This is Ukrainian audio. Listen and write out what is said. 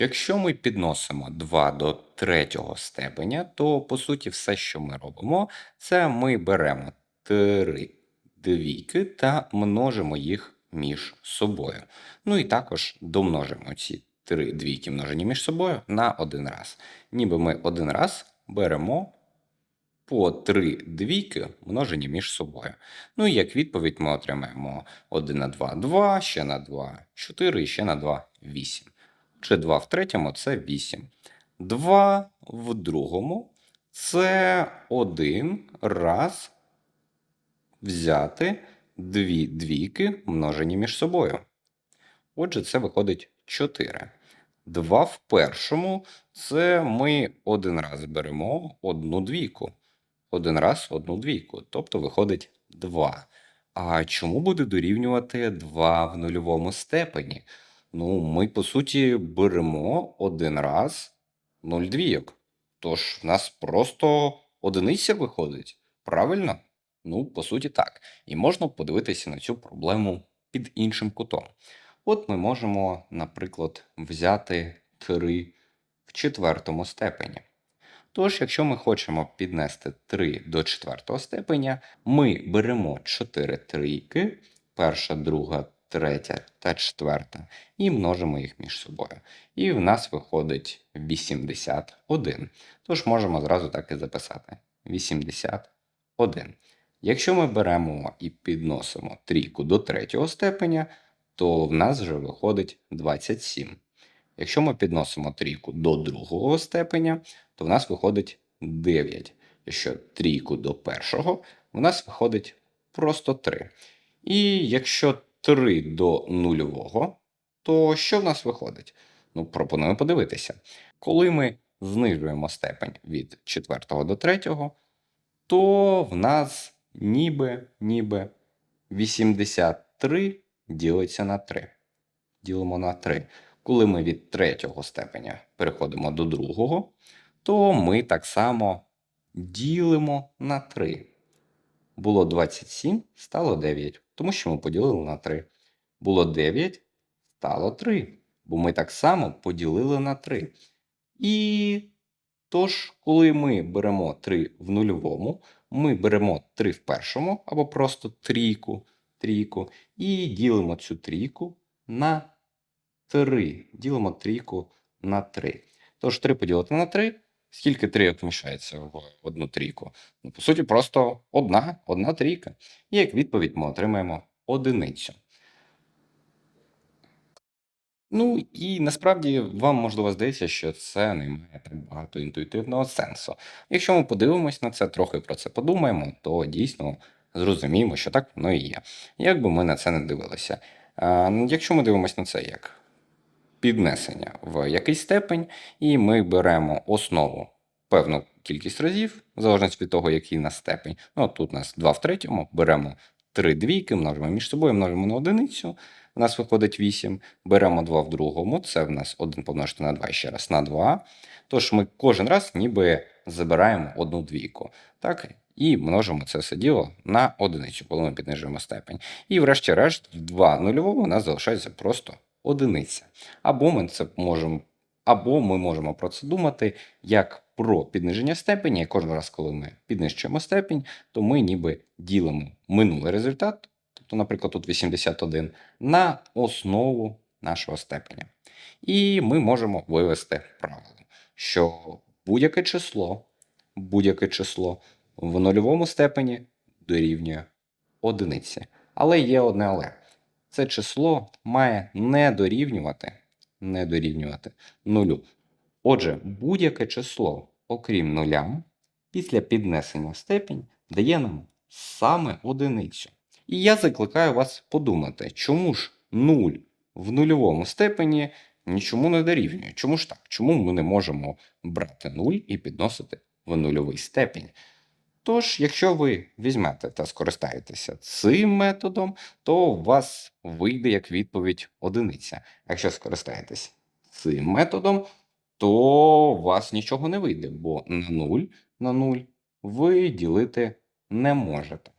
Якщо ми підносимо 2 до третього степеня, то по суті все, що ми робимо, це ми беремо три двійки та множимо їх між собою. Ну і також домножимо ці три двійки множені між собою на один раз. Ніби ми один раз беремо по три двійки множені між собою. Ну і як відповідь ми отримаємо 1 на 2 – 2, ще на 2 – 4 і ще на 2 – 8. Чи 2 в третьому це 8. 2 в другому це 1 раз взяти дві двійки множені між собою. Отже, це виходить 4. 2 в першому це ми один раз беремо одну двійку. Один раз одну двійку, тобто виходить 2. А чому буде дорівнювати 2 в нульовому степені? Ну, ми, по суті, беремо один раз 0 двійок. Тож в нас просто одиниця виходить. Правильно? Ну, по суті, так. І можна подивитися на цю проблему під іншим кутом. От ми можемо, наприклад, взяти 3 в четвертому степені. Тож, якщо ми хочемо піднести 3 до четвертого степеня, ми беремо 4 трійки, перша, друга, третя та четверта, і множимо їх між собою. І в нас виходить 81. Тож можемо зразу так і записати: 81. Якщо ми беремо і підносимо трійку до третього степеня, то в нас вже виходить 27. Якщо ми підносимо трійку до другого степеня, то в нас виходить 9. Якщо трійку до першого, в нас виходить просто 3. І якщо 3 до нульового, то що в нас виходить? Ну, пропоную подивитися. Коли ми знижуємо степень від 4 до 3, то в нас ніби, ніби 83 ділиться на 3. Ділимо на 3. Коли ми від третього степеня переходимо до другого, то ми так само ділимо на 3. Було 27, стало 9, тому що ми поділили на 3. Було 9, стало 3, бо ми так само поділили на 3. І тож, коли ми беремо 3 в нульовому, ми беремо 3 в першому або просто трійку, трійку і ділимо цю трійку на 3. Ділимо трійку на 3. Тож 3 поділити на 3. Скільки трійок вміщається в одну трійку? Ну, по суті, просто одна, одна трійка. І як відповідь ми отримаємо одиницю. Ну і насправді вам можливо здається, що це не має так багато інтуїтивного сенсу. Якщо ми подивимось на це, трохи про це подумаємо, то дійсно зрозуміємо, що так воно і є. Як би ми на це не дивилися. Якщо ми дивимося на це як піднесення в якийсь степень, і ми беремо основу певну кількість разів, в залежності від того, який у нас степень. Ну, тут у нас 2 в третьому, беремо 3 двійки, множимо між собою, множимо на одиницю, у нас виходить 8, беремо 2 в другому, це в нас 1 помножити на 2, ще раз на 2. Тож ми кожен раз ніби забираємо одну двійку. Так? І множимо це все діло на одиницю, коли ми піднижуємо степень. І врешті-решт, в 2 нульовому у нас залишається просто одиниця. Або ми це можемо, або ми можемо про це думати як про підниження степені. І кожен раз, коли ми піднищуємо степень, то ми ніби ділимо минулий результат, тобто, наприклад, тут 81, на основу нашого степеня. І ми можемо вивести правило, що будь-яке число, будь-яке число в нульовому степені дорівнює одиниці. Але є одне але. Це число має не дорівнювати, не дорівнювати нулю. Отже, будь-яке число, окрім нуля, після піднесення в степінь дає нам саме одиницю. І я закликаю вас подумати, чому ж 0 в нульовому степені нічому не дорівнює. Чому ж так? Чому ми не можемо брати 0 і підносити в нульовий степінь? Тож, якщо ви візьмете та скористаєтеся цим методом, то у вас вийде як відповідь одиниця. Якщо скористаєтесь цим методом, то у вас нічого не вийде, бо на 0 на 0 ви ділити не можете.